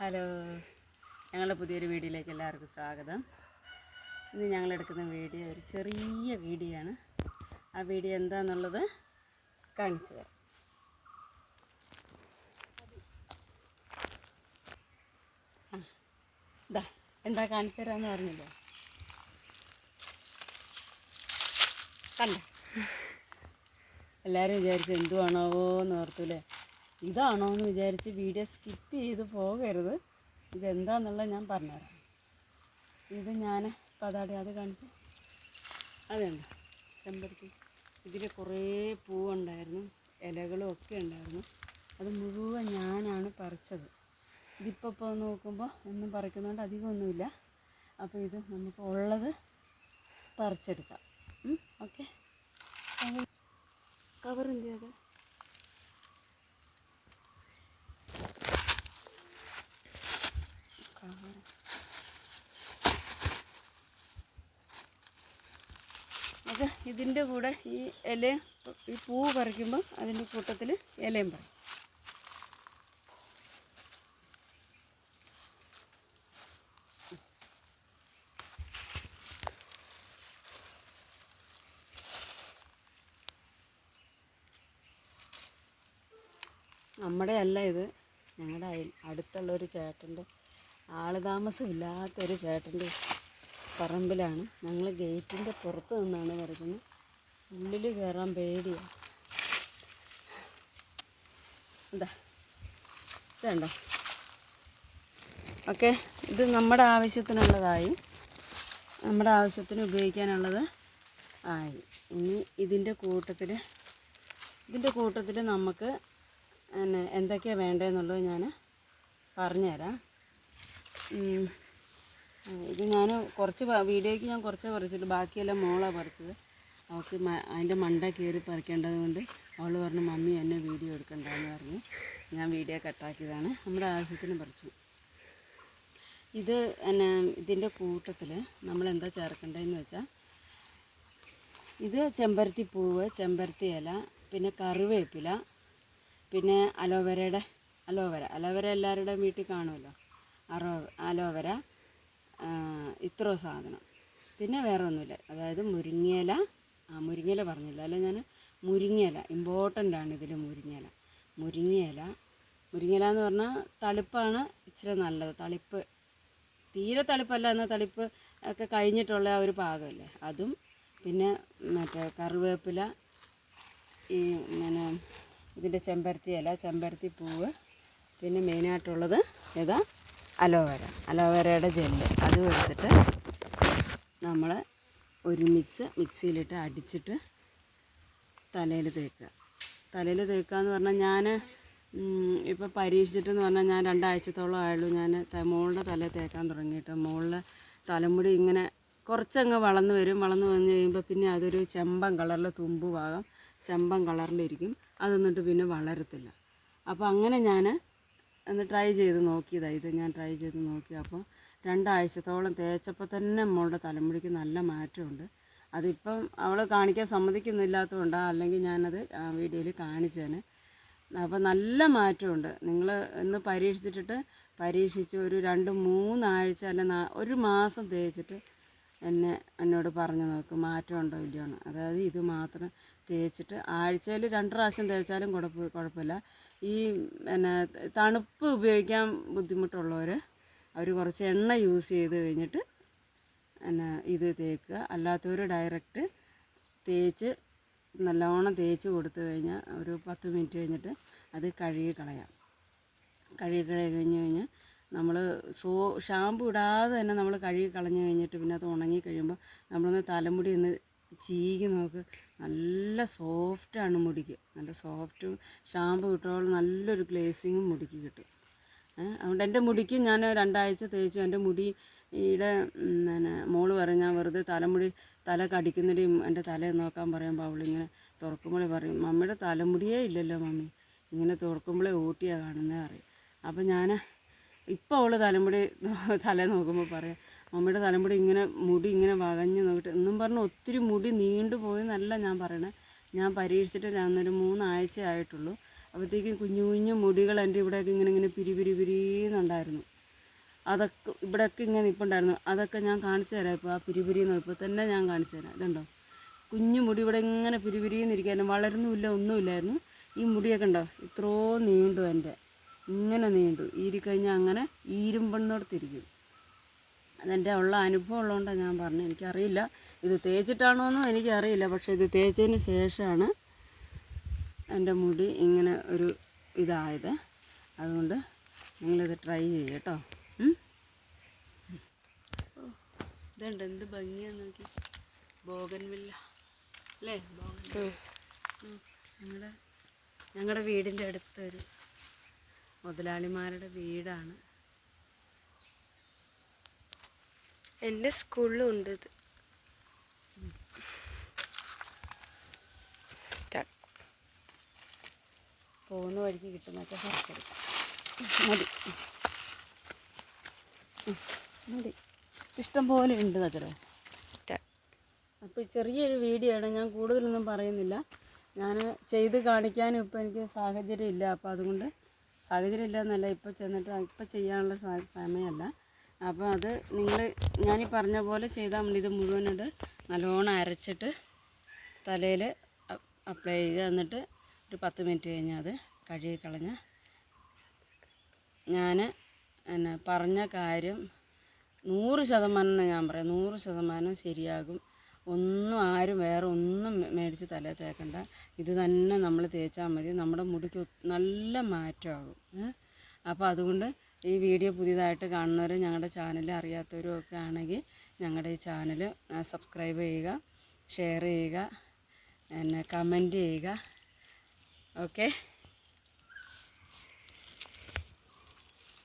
Hello. ഞങ്ങളുടെ പുതിയൊരു വീഡിയോയിലേക്ക് എല്ലാവർക്കും സ്വാഗതം. ഇന്ന് ഞങ്ങൾ എടുക്കുന്ന വീഡിയോ ഒരു ചെറിയ വീഡിയോ ആണ്. ആ വീഡിയോ എന്താണെന്നുള്ളത് കാണിച്ചു തരാം. ആ ഇതാ എന്താ കാണിച്ചു തരാമെന്ന് പറഞ്ഞില്ലേ കണ്ട? എല്ലാവരും വിചാരിച്ചു എന്തുവാണോ എന്ന് ഓർത്തൂലേ ഇതാണോ എന്ന് വിചാരിച്ച് വീഡിയോ സ്കിപ്പ് ചെയ്ത് പോകരുത്. ഇതെന്താന്നുള്ളത് ഞാൻ പറഞ്ഞുതരാം. ഇത് ഞാൻ പതാടി അത് കാണിച്ച് അതെന്താ ചെമ്പരത്തി. ഇതിൽ കുറേ പൂവുണ്ടായിരുന്നു. ഇലകളും ഒക്കെ ഉണ്ടായിരുന്നു. അത് മുഴുവൻ ഞാനാണ് പറിച്ചത്. ഇതിപ്പോൾ നോക്കുമ്പോൾ ഒന്നും പറിക്കുന്നതുകൊണ്ട് അധികമൊന്നുമില്ല. അപ്പോൾ ഇത് നമുക്ക് ഉള്ളത് പറിച്ചെടുക്കാം. ഓക്കെ. കവർ എന്ത് ചെയ്തത് കവർ അത് ഇതിന്റെ കൂടെ ഈ ഇല ഈ പൂവ് പറിക്കുമ്പോൾ അതിന്റെ കൂട്ടത്തിൽ ഇലയും പറിക്കും. നമ്മുടെ അല്ല ഇത്. ഞങ്ങളുടെ അടുത്തുള്ള ഒരു ചേട്ടന്റെ ആൾ താമസമില്ലാത്തൊരു ചേട്ടന്റെ പറമ്പിലാണ്. ഞങ്ങൾ ഗേറ്റിന്റെ പുറത്ത് നിന്നാണ് പറയുന്നത് ഉള്ളിൽ കയറാൻ പേടിയാണ് എന്താ ഇതുണ്ടോ ഓക്കെ ഇത് നമ്മുടെ ആവശ്യത്തിനുള്ളതായി. നമ്മുടെ ആവശ്യത്തിന് ഉപയോഗിക്കാനുള്ളത് ആയി. ഇനി ഇതിന്റെ കൂട്ടത്തിൽ ഇതിന്റെ കൂട്ടത്തിൽ നമുക്ക് പിന്നെ എന്തൊക്കെയാണ് വേണ്ടതെന്നുള്ളത് ഞാൻ പറഞ്ഞുതരാം. ഇത് ഞാൻ കുറച്ച് വീഡിയോയ്ക്ക് ഞാൻ കുറച്ച് പറിച്ചിട്ട് ബാക്കിയെല്ലാം മോളാണ് പറിച്ചത്. അവൾക്ക് അതിന്റെ മണ്ട കയറി പറിക്കേണ്ടത് കൊണ്ട് അവൾ പറഞ്ഞു മമ്മി എന്നെ വീഡിയോ എടുക്കണ്ടെന്ന് പറഞ്ഞു. ഞാൻ വീഡിയോ കട്ടാക്കിയതാണ്. നമ്മുടെ ആവശ്യത്തിന് പറിച്ചു. ഇത് എന്നെ ഇതിന്റെ കൂട്ടത്തിൽ നമ്മൾ എന്താ ചേർക്കേണ്ടതെന്ന് വെച്ചാൽ ഇത് ചെമ്പരത്തി പൂവ് ചെമ്പരത്തി ഇല പിന്നെ കറിവേപ്പില പിന്നെ അലോവേരയുടെ അലോവേര അലോവേര എല്ലാവരുടെയും വീട്ടിൽ കാണുമല്ലോ. അറോ അലോവേര ഇത്രോ സാധനം. പിന്നെ വേറെ ഒന്നുമില്ല അതായത് മുരിങ്ങയില ആ മുരിങ്ങയില പറഞ്ഞില്ല? അല്ല ഞാൻ മുരിങ്ങയില ഇമ്പോർട്ടന്റ് ആണ് ഇതിൽ മുരിങ്ങയില. മുരിങ്ങയില മുരിങ്ങയില എന്ന് പറഞ്ഞാൽ തളിപ്പാണ് ഇച്ചിരി നല്ലത്. തളിപ്പ് തീരെ തളിപ്പല്ല എന്നാൽ തളിപ്പ് ഒക്കെ കഴിഞ്ഞിട്ടുള്ള ആ ഒരു പാകമല്ലേ? അതും പിന്നെ മറ്റേ കറിവേപ്പില ഈ പിന്നെ ഇതിന്റെ ചെമ്പരത്തി ഇല ചെമ്പരത്തി പൂവ് പിന്നെ മെയിനായിട്ടുള്ളത് ഏതാ? അലോവേര അലോവേരയുടെ ജെല്ല്. അതും എടുത്തിട്ട് നമ്മൾ ഒരു മിക്സ് മിക്സിയിലിട്ട് അടിച്ചിട്ട് തലയിൽ തേക്കുക. തലയിൽ തേക്കുക എന്ന് പറഞ്ഞാൽ ഞാൻ ഇപ്പോൾ പരീക്ഷിച്ചിട്ടെന്ന് പറഞ്ഞാൽ ഞാൻ രണ്ടാഴ്ചത്തോളം ആയുള്ളൂ ഞാൻ മോളുടെ തല തേക്കാൻ തുടങ്ങിയിട്ട്. മോളിലെ തലമുടി ഇങ്ങനെ കുറച്ചങ്ങ് വളർന്നു വരും. വളർന്നു വന്നു കഴിയുമ്പോൾ പിന്നെ അതൊരു ചെമ്പൻ കളറിൽ തുമ്പ് ഭാഗം ചെമ്പൻ കളറിലിരിക്കും. അതെന്നിട്ട് പിന്നെ വളരത്തില്ല. അപ്പോൾ അങ്ങനെ ഞാൻ ഒന്ന് ട്രൈ ചെയ്ത് നോക്കിയതാണ് ഇത് ഞാൻ ട്രൈ ചെയ്ത് നോക്കി അപ്പോൾ രണ്ടാഴ്ചത്തോളം തേച്ചപ്പോൾ തന്നെ മോളുടെ തലമുടിക്ക് നല്ല മാറ്റമുണ്ട്. അതിപ്പം അവൾ കാണിക്കാൻ സമ്മതിക്കുന്നില്ലാത്തതുകൊണ്ടാണ് അല്ലെങ്കിൽ ഞാനത് വീഡിയോയിൽ കാണിച്ചേനെ. അപ്പോൾ നല്ല മാറ്റമുണ്ട്. നിങ്ങൾ ഇന്ന് പരീക്ഷിച്ചിട്ട് പരീക്ഷിച്ച് ഒരു രണ്ട് മൂന്നാഴ്ച അല്ല ഒരു മാസം തേച്ചിട്ട് എന്നെ എന്നോട് പറഞ്ഞു നോക്ക് മാറ്റമുണ്ടോ ഇല്ലയോ എന്ന്. അതായത് ഇത് മാത്രം തേച്ചിട്ട് ആഴ്ചയിൽ രണ്ട് പ്രാവശ്യം തേച്ചാലും കുഴപ്പ കുഴപ്പമില്ല. ഈ പിന്നെ തണുപ്പ് ഉപയോഗിക്കാൻ ബുദ്ധിമുട്ടുള്ളവർ അവർ കുറച്ച് എണ്ണ യൂസ് ചെയ്ത് കഴിഞ്ഞിട്ട് പിന്നെ ഇത് തേക്കുക. അല്ലാത്തവർ ഡയറക്റ്റ് തേച്ച് നല്ലോണം തേച്ച് കൊടുത്തു കഴിഞ്ഞാൽ ഒരു പത്ത് മിനിറ്റ് കഴിഞ്ഞിട്ട് അത് കഴുകി കളയാം. കഴുകി കഴിഞ്ഞ് കഴിഞ്ഞാൽ നമ്മൾ സോ ഷാമ്പു ഇടാതെ തന്നെ നമ്മൾ കഴുകി കളഞ്ഞു കഴിഞ്ഞിട്ട് പിന്നെ അത് ഉണങ്ങി കഴിയുമ്പോൾ നമ്മളൊന്ന് തലമുടി ഒന്ന് ചീകി നോക്ക്. നല്ല സോഫ്റ്റാണ് മുടിക്ക്. നല്ല സോഫ്റ്റ് ഷാമ്പു ഇട്ടോളം നല്ലൊരു ഗ്ലേസിങ്ങും മുടിക്ക് കിട്ടും. അതുകൊണ്ട് എന്റെ മുടിക്ക് ഞാൻ രണ്ടാഴ്ച തേച്ചു. എന്റെ മുടിയുടെ പിന്നെ മോൾ പറയും ഞാൻ വെറുതെ തലമുടി തല കടിക്കുന്നിടയും എന്റെ തല നോക്കാൻ പറയുമ്പോൾ അവളിങ്ങനെ തുറക്കുമ്പോഴേ പറയും മമ്മിയുടെ തലമുടിയേ ഇല്ലല്ലോ മമ്മി. ഇങ്ങനെ തുറക്കുമ്പോഴേ ഊട്ടിയാണ് കാണുന്നത് അറിയും അപ്പം ഞാൻ ഇപ്പോൾ അവൾ തലമുടി തല നോക്കുമ്പോൾ പറയാം മമ്മിയുടെ തലമുടി ഇങ്ങനെ മുടി ഇങ്ങനെ വകഞ്ഞ് നോക്കിയിട്ട് എന്നും പറഞ്ഞ് ഒത്തിരി മുടി നീണ്ടു പോയി എന്നല്ല ഞാൻ പറയണേ. ഞാൻ പരീക്ഷിച്ചിട്ട് അന്നൊരു മൂന്നാഴ്ച ആയിട്ടുള്ളൂ. അപ്പോഴത്തേക്കും കുഞ്ഞു കുഞ്ഞു മുടികൾ എന്റെ ഇവിടെയൊക്കെ ഇങ്ങനെ ഇങ്ങനെ പിരിപിരി പിരി പിരിയുന്നുണ്ടായിരുന്നു അതൊക്കെ ഇവിടെയൊക്കെ ഇങ്ങനെ നിൽപ്പുണ്ടായിരുന്നു അതൊക്കെ ഞാൻ കാണിച്ചു തരാം ഇപ്പോൾ ആ പിരി പിരിന്ന് ഇപ്പോൾ തന്നെ ഞാൻ കാണിച്ചു തരാം. ഇതുണ്ടോ? കുഞ്ഞു മുടി ഇവിടെ ഇങ്ങനെ പിരി പിരിന്നിരിക്കായിരുന്നു വളരുന്നുമില്ല ഒന്നുമില്ലായിരുന്നു. ഈ മുടിയൊക്കെ ഉണ്ടോ? ഇത്രയോ നീണ്ടു എന്റെ. ഇങ്ങനെ നീണ്ടു. ഈരിക്കഴിഞ്ഞാൽ അങ്ങനെ ഈരുമ്പെന്നോടത്തിരിക്കും. അതെന്റെ ഉള്ള അനുഭവം ഉള്ളതുകൊണ്ടാണ് ഞാൻ പറഞ്ഞത്. എനിക്കറിയില്ല ഇത് തേച്ചിട്ടാണോ തേച്ചിട്ടാണോന്നും എനിക്കറിയില്ല. പക്ഷേ ഇത് തേച്ചതിന് ശേഷമാണ് എന്റെ മുടി ഇങ്ങനെ ഒരു ഇതായത്. അതുകൊണ്ട് നിങ്ങളിത് ട്രൈ ചെയ്യുക കേട്ടോ. ഇതുണ്ട്. എന്ത് ഭംഗിയാന്ന് നോക്കി. ബോഗൻവില്ല. അല്ലേ? ബോഗൻ ഞങ്ങളുടെ ഞങ്ങളുടെ വീടിന്റെ അടുത്തൊരു മുതലാളിമാരുടെ വീടാണ്. എന്റെ സ്കൂളിലും ഉണ്ട് ഇത് പോകുന്ന വഴിക്ക് കിട്ടുന്നൊക്കെ ശർക്കര മതി. മതി. ഇഷ്ടം പോലെ ഉണ്ട് നക്കരെ അപ്പോൾ ചെറിയൊരു വീഡിയോ ആണ് ഞാൻ കൂടുതലൊന്നും പറയുന്നില്ല. ഞാൻ ചെയ്ത് കാണിക്കാനും ഇപ്പോൾ എനിക്ക് സാഹചര്യം ഇല്ല. അപ്പോൾ അതുകൊണ്ട് സാഹചര്യം ഇല്ല എന്നല്ല ഇപ്പോൾ ചെന്നിട്ട് ഇപ്പോൾ ചെയ്യാനുള്ള സമയമല്ല. അപ്പോൾ അത് നിങ്ങൾ ഞാനീ പറഞ്ഞ പോലെ ചെയ്താൽ മതി. ഇത് മുഴുവനോട് നല്ലോണം അരച്ചിട്ട് തലയിൽ അപ്ലൈ ചെയ്യുക. എന്നിട്ട് ഒരു പത്ത് മിനിറ്റ് കഴിഞ്ഞാൽ അത് കഴുകി കളഞ്ഞ് ഞാൻ എന്നാ പറഞ്ഞ കാര്യം നൂറ് ശതമാനം ഞാൻ പറയാം. നൂറ് ശതമാനം ശരിയാകും. ഒന്നും ആരും വേറെ ഒന്നും മേടിച്ച് തലയിൽ തേക്കണ്ട. ഇത് തന്നെ നമ്മൾ തേച്ചാൽ മതി. നമ്മുടെ മുടിക്ക് നല്ല മാറ്റമാകും? അപ്പോൾ അതുകൊണ്ട് ഈ വീഡിയോ പുതിയതായിട്ട് കാണുന്നവർ ഞങ്ങളുടെ ചാനൽ അറിയാത്തവരും ഒക്കെ ആണെങ്കിൽ ഞങ്ങളുടെ ഈ ചാനൽ സബ്സ്ക്രൈബ് ചെയ്യുക ഷെയർ ചെയ്യുക പിന്നെ കമന്റ് ചെയ്യുക. ഓക്കെ?